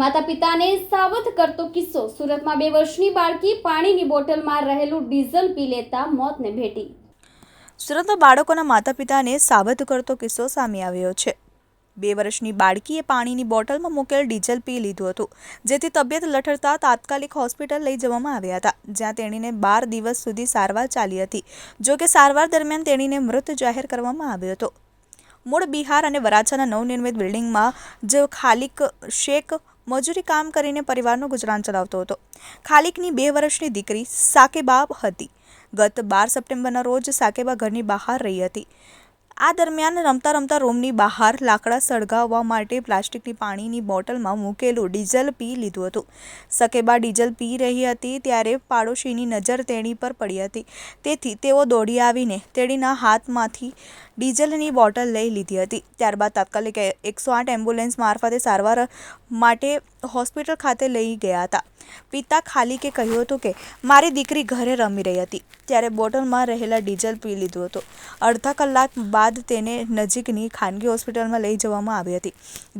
માતા પિતાને સાવધ કરતો કિસ્સો. સુરતમાં બે વર્ષની બાળકી પાણીની બોટલમાં રહેલું ડીઝલ પી લેતા મોતને ભેટી. સુરતમાં બાળકોના માતા પિતાને સાવધ કરતો કિસ્સો સામે આવ્યો છે. બે વર્ષની બાળકીએ પાણીની બોટલમાં મૂકેલ ડીઝલ પી લીધું હતું, જેથી તબિયત લથડતા તાત્કાલિક હોસ્પિટલ લઈ જવામાં આવ્યા હતા, જ્યાં તેણીને બાર દિવસ સુધી સારવાર ચાલી હતી જોકે સારવાર દરમિયાન તેણીને મૃત જાહેર કરવામાં આવ્યો હતો. મૂળ બિહાર અને વરાછાના નવનિર્મિત બિલ્ડિંગમાં જે ખાલિક શેખ મજૂરી કામ કરીને પરિવારનું ગુજરાન ચલાવતો હતો. ખાલિકની બે વર્ષની દીકરી સાકેબા હતી. ગત બાર સપ્ટેમ્બરના રોજ સાકેબા ઘરની બહાર રહી હતી. આ દરમિયાન રમતા રમતા રૂમની બહાર લાકડા સળગાવવા માટે પ્લાસ્ટિકની પાણીની બોટલમાં મૂકેલું ડીઝલ પી લીધું હતું. સકેબા ડીઝલ પી રહી હતી ત્યારે પાડોશીની નજર તેણી પર પડી હતી. તેથી તેઓ દોડી આવીને તેણીના હાથમાંથી ડીઝલની બોટલ લઈ લીધી હતી. ત્યારબાદ તાત્કાલિક એકસો આઠ એમ્બ્યુલન્સ મારફતે સારવાર માટે હોસ્પિટલ ખાતે લઈ ગયા હતા. પિતા ખાલી કે કહ્યું હતું કે મારી દીકરી ઘરે રમી રહી હતી ત્યારે બોટલમાં રહેલા ડીઝલ પી લીધું હતું. અડધા કલાક બાદ તેને નજીકની ખાનગી હોસ્પિટલમાં લઈ જવામાં આવી હતી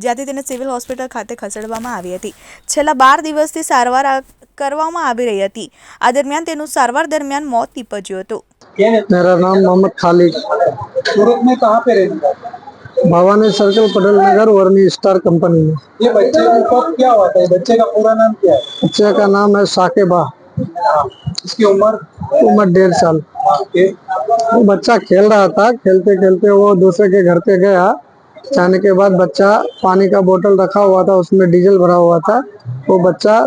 જ્યાંથી તેને સિવિલ હોસ્પિટલ ખાતે ખસેડવામાં આવી હતી. છેલ્લા બાર દિવસથી સારવાર કરવામાં આવી રહી હતી. આ દરમિયાન તેનું સારવાર દરમિયાન મોત નીપજ્યું હતું. મેરા નામ મોહમ્મદ ખાલિદ. સુરત કહા પે રહેતા भवानी सर्कल पटेल नगर वर्नी स्टार कंपनी में ये बच्चे को कब क्या हुआ था ये बच्चे का पूरा नाम क्या है? बच्चे का नाम है साकेबा। हाँ, इसकी उम्र? उम्र डेढ़ साल। हाँ, वो बच्चा खेल रहा था खेलते खेलते वो दूसरे के घर पे गया। जाने के बाद बच्चा पानी का बोतल रखा हुआ था उसमें डीजल भरा हुआ था। वो बच्चा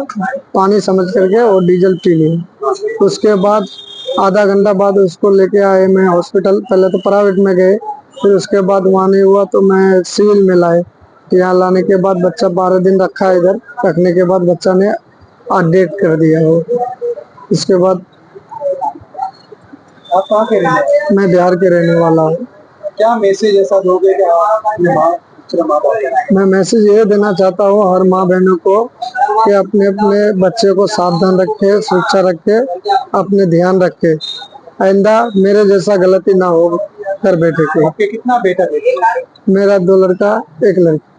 पानी समझ करके वो डीजल पी लिया। उसके बाद आधा घंटा बाद उसको लेके आए मैं हॉस्पिटल पहले तो प्राइवेट में गए। फिर उसके बाद वहाँ नहीं हुआ तो मैं सिविल में लाए। यहाँ लाने के बाद बच्चा बारह दिन रखा है इधर। रखने के बाद बच्चा ने अपडेट कर दिया वो। उसके बाद आप कहाँ के रहने मैं बिहार के रहने वाला हूँ। क्या मैसेज ऐसा दोगे हाँ, है? मैं मैसेज ये देना चाहता हूँ हर माँ बहनों को कि अपने अपने बच्चे को सावधान रखे सुरक्षा रखे अपने ध्यान रखे। आइंदा मेरे जैसा गलती ना हो। घर बैठे के आपके कितना बेटा बेटा मेरा दो लड़का एक लड़की